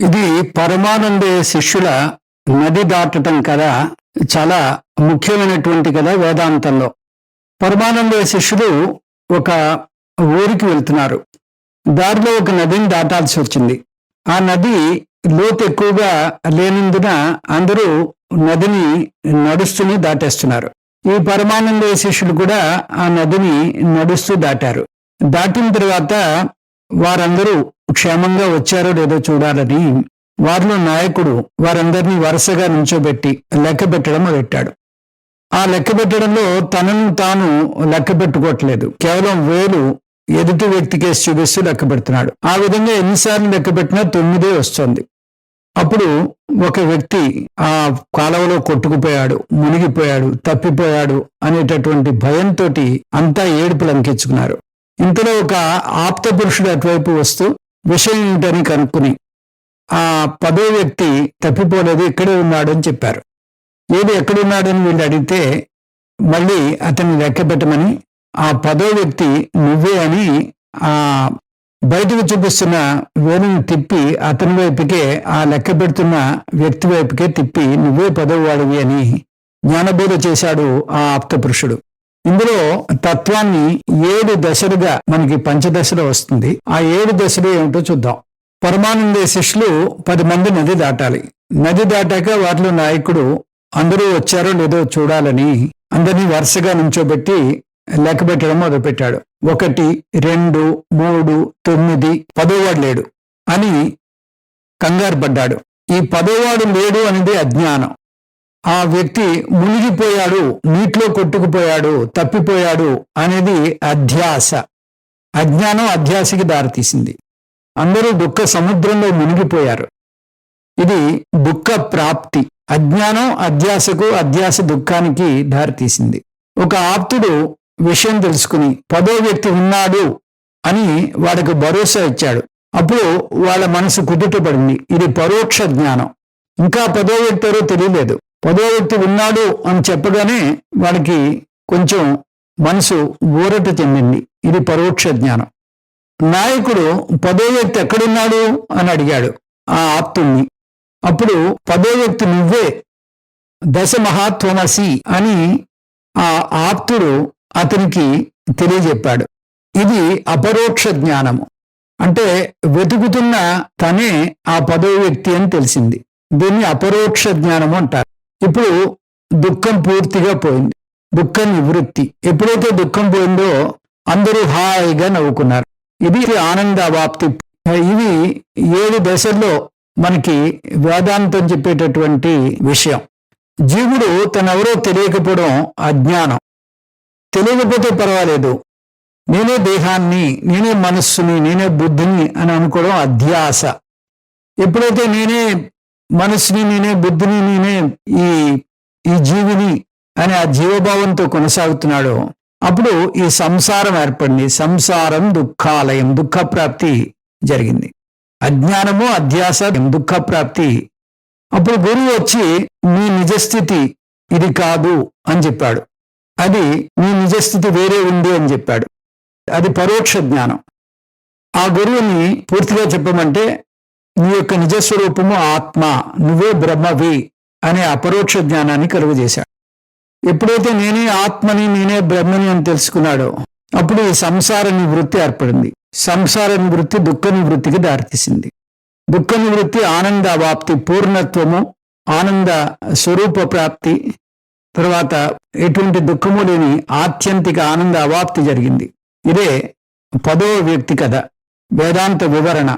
ఇది పరమానందే శిష్యుల నది దాటటం కదా చాలా ముఖ్యమైనటువంటి కదా వేదాంతంలో. పరమానందే శిష్యులు ఒక ఊరికి వెళ్తున్నారు. దారిలో ఒక నదిని దాటాల్సి వచ్చింది. ఆ నది లోతు ఎక్కువగా లేనందున అందరూ నదిని నడుస్తూనే దాటేస్తున్నారు. ఈ పరమానంద శిష్యులు కూడా ఆ నదిని నడుస్తూ దాటారు. దాటిన తర్వాత వారందరూ క్షేమంగా వచ్చారో లేదో చూడాలని వారిలో నాయకుడు వారందరినీ వరుసగా నుంచోబెట్టి లెక్క పెట్టడం మొదలెట్టాడు. ఆ లెక్క పెట్టడంలో తనను తాను లెక్క పెట్టుకోవట్లేదు. కేవలం వేలు ఎదుటి వ్యక్తికేసి చూపిస్తూ లెక్క పెడుతున్నాడు. ఆ విధంగా ఎన్నిసార్లు లెక్క పెట్టినా తొమ్మిదే వస్తుంది. అప్పుడు ఒక వ్యక్తి ఆ కాలువలో కొట్టుకుపోయాడు మునిగిపోయాడు తప్పిపోయాడు అనేటటువంటి భయంతో అంతా ఏడుపు లంకించుకున్నారు ఇంతలో ఒక ఆప్త పురుషుడు అటువైపు వస్తూ విషయం ఏమిటని కనుక్కుని ఆ పదో వ్యక్తి తప్పిపోలేదు ఇక్కడే ఉన్నాడు అని చెప్పారు. ఏది ఎక్కడున్నాడని వీళ్ళు అడిగితే మళ్ళీ అతన్ని లెక్క పెట్టమని ఆ పదో వ్యక్తి నువ్వే అని ఆ బయటకు చూపిస్తున్న వేణుని తిప్పి అతని వైపుకే ఆ లెక్క పెడుతున్న వ్యక్తి వైపుకే తిప్పి నువ్వే పదవి వాడివి అని జ్ఞానబోధ చేశాడు ఆ ఆప్త పురుషుడు. ఇందులో తత్వాన్ని ఏడు దశలుగా మనకి పంచదశలో వస్తుంది. ఆ ఏడు దశలు ఏమిటో చూద్దాం. పరమానంద శిష్యులు పది మంది నది దాటాలి. నది దాటాక వాటిలో నాయకుడు అందరూ వచ్చారో లేదో చూడాలని అందరినీ వరుసగా నుంచోబెట్టి లెక్క పెట్టడం మొదలుపెట్టాడు. ఒకటి రెండు మూడు తొమ్మిది పదోవాడు లేడు అని కంగారు పడ్డాడు. ఈ పదోవాడు లేడు అనేది అజ్ఞానం. ఆ వ్యక్తి మునిగిపోయాడు నీటిలో కొట్టుకుపోయాడు తప్పిపోయాడు అనేది అధ్యాస. అజ్ఞానం అధ్యాసకి దారితీసింది. అందరూ దుఃఖ సముద్రంలో మునిగిపోయారు. ఇది దుఃఖ ప్రాప్తి. అజ్ఞానం అధ్యాసకు అధ్యాస దుఃఖానికి దారితీసింది. ఒక ఆప్తుడు విషయం తెలుసుకుని పదో వ్యక్తి ఉన్నాడు అని వాడికి భరోసా ఇచ్చాడు. అప్పుడు వాళ్ళ మనసు కుదుటపడింది. ఇది పరోక్ష జ్ఞానం. ఇంకా పదో వ్యక్తి తెలియలేదు. పదో వ్యక్తి ఉన్నాడు అని చెప్పగానే వాడికి కొంచెం మనసు ఊరట చెందింది. ఇది పరోక్ష జ్ఞానం. నాయకుడు పదో వ్యక్తి ఎక్కడున్నాడు అని అడిగాడు ఆ ఆప్తుణ్ణి. అప్పుడు పదో వ్యక్తి నువ్వే దశ మహాత్వమసి అని ఆ ఆప్తుడు అతనికి తెలియజెప్పాడు. ఇది అపరోక్ష జ్ఞానము. అంటే వెతుకుతున్న తనే ఆ పదో వ్యక్తి అని తెలిసింది. దీన్ని అపరోక్ష జ్ఞానము అంటారు. ఇప్పుడు దుఃఖం పూర్తిగా పోయింది. దుఃఖ నివృత్తి. ఎప్పుడైతే దుఃఖం పోయిందో అందరూ హాయిగా నవ్వుకున్నారు. ఇది ఆనంద వాప్తి ఇవి ఏడు దశల్లో మనకి వేదాంతం చెప్పేటటువంటి విషయం. జీవుడు తనెవరో తెలియకపోవడం అజ్ఞానం. తెలియకపోతే పర్వాలేదు. నేనే దేహాన్ని నేనే మనస్సుని నేనే బుద్ధిని అని అనుకోవడం అధ్యాస. ఎప్పుడైతే నేనే మనసుని నేనే బుద్ధిని నేనే ఈ ఈ జీవిని అని ఆ జీవభావంతో కొనసాగుతున్నాడో. అప్పుడు ఈ సంసారం ఏర్పడింది. సంసారం దుఃఖాలయం దుఃఖ ప్రాప్తి జరిగింది. అజ్ఞానము అధ్యాస దుఃఖ ప్రాప్తి అప్పుడు గురువు వచ్చి నీ నిజస్థితి ఇది కాదు అని చెప్పాడు. అది నీ నిజస్థితి వేరే ఉంది అని చెప్పాడు. అది పరోక్ష జ్ఞానం. ఆ గురువుని పూర్తిగా చెప్పమంటే నీ యొక్క నిజస్వరూపము ఆత్మ నువ్వే బ్రహ్మవి అనే అపరోక్ష జ్ఞానాన్ని కలుగజేశాడు. ఎప్పుడైతే నేనే ఆత్మని నేనే బ్రహ్మని అని తెలుసుకున్నాడో అప్పుడు ఈ సంసార నివృత్తి ఏర్పడింది. సంసార నివృత్తి దుఃఖ నివృత్తికి దారితీసింది. దుఃఖ నివృత్తి ఆనందవాప్తి పూర్ణత్వము ఆనంద స్వరూప ప్రాప్తి తర్వాత ఎటువంటి దుఃఖము లేని ఆత్యంతిక ఆనంద అవాప్తి జరిగింది. ఇదే పదవ వ్యక్తి కథ వేదాంత వివరణ.